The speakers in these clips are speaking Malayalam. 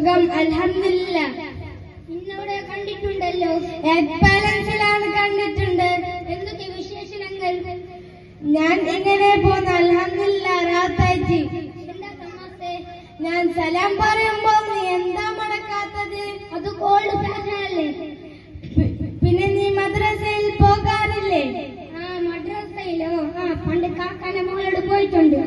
സുഖം അലഹമില്ല ഇന്നിവിടെ കണ്ടിട്ടുണ്ടല്ലോ. ബാലൻസിലാണ് കണ്ടിട്ടുണ്ട്. എന്തൊക്കെ വിശേഷണങ്ങൾ? ഞാൻ ഇങ്ങനെ പോന്ന? അലഹമില്ല റാത്തായിട്ട് ഞാൻ സലാം പറയുമ്പോ നീ എന്താ മടക്കാത്തത്? അത് കോൾഡ് ഫാഷനല്ലേ പിന്നെ നീ മദ്രസയിൽ പോകാറില്ലേ? ആ മദ്രസയിലോ? ആ പണ്ട് കാക്കാന്റെ മോളോട് പോയിട്ടുണ്ട്.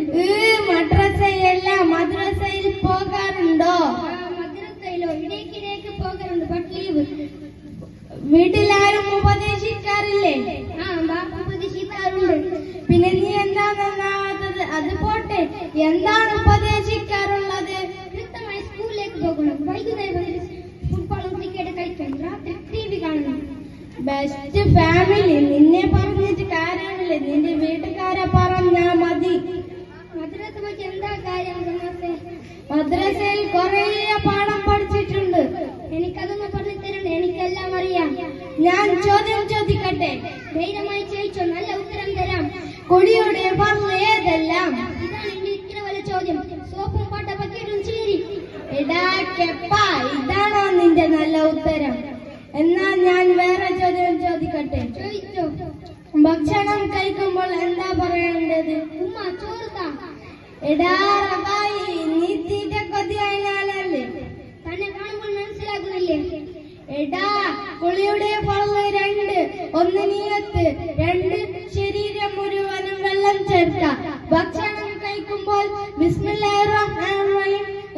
വീട്ടിലാരും ഉപദേശിക്കാറില്ലേ? ആ ബാപ്പ ഉപദേശിക്കാറുണ്ട്. പിന്നെ നീ എന്താ നന്നാവാത്തത്? അത് പോട്ടെ. എന്താണ് ഉപദേശിക്കാറുള്ളത്? കൃത്യമായി സ്കൂളിലേക്ക് പോകണം. വൈകുന്നേരം ഫുട്ബോളും ക്രിക്കറ്റ് കളിക്കണം രാത്രി ടി വി കാണണം. ബെസ്റ്റ് ഫാമിലി നിന്നെ പറഞ്ഞിട്ട് കാര്യമില്ല. നിന്റെ വീട്ടുകാരെ പറഞ്ഞാ മതി. മദ്രസ എന്താ കാര്യം? മദ്രസയിൽ കുറേ പാഠം ഞാൻ ചോദ്യം ചോദിക്കട്ടെ? ധൈര്യമായി ചോദിച്ചോ നല്ല ഉത്തരം തരാം. കൊടിയുടെ പറഞ്ഞ ഏതെല്ലാം? ഇത്ര വലിയ ചോദ്യം. സോപ്പും പാട്ട ചീരി. എടാ കെപ്പ ഇതാണോ നിന്റെ നല്ല ഉത്തരം? എന്നാ ഞാൻ വേറെ ചോദ്യം ചോദിക്കട്ടെ? ചോദിച്ചോ. ഭക്ഷണം കഴിക്കുമ്പോൾ എന്താ പറയേണ്ടത്? ഉമ്മ ചോറുതാ എടാ റബായി നീ തീറ്റ കൊതിയായാലല്ലേ? തന്നെ കാണുമ്പോൾ മനസ്സിലാകുന്നില്ലേ? എടാ രണ്ട് ഒന്ന് നീയത്ത് രണ്ട് ശരീരം മുഴുവനും വെള്ളം ചേർക്ക ഭക്ഷണം കഴിക്കുമ്പോൾ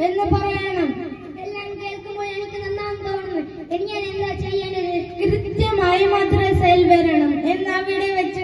എന്ന് പറയണം. കേൾക്കുമ്പോൾ എനിക്ക് നന്നാന്ന് തോന്നുന്നു. ഇനി ഞാൻ എന്താ ചെയ്യേണ്ടത്? കൃത്യമായി മദ്രസയിൽ വരണം. എന്ന് അവിടെ വെച്ച്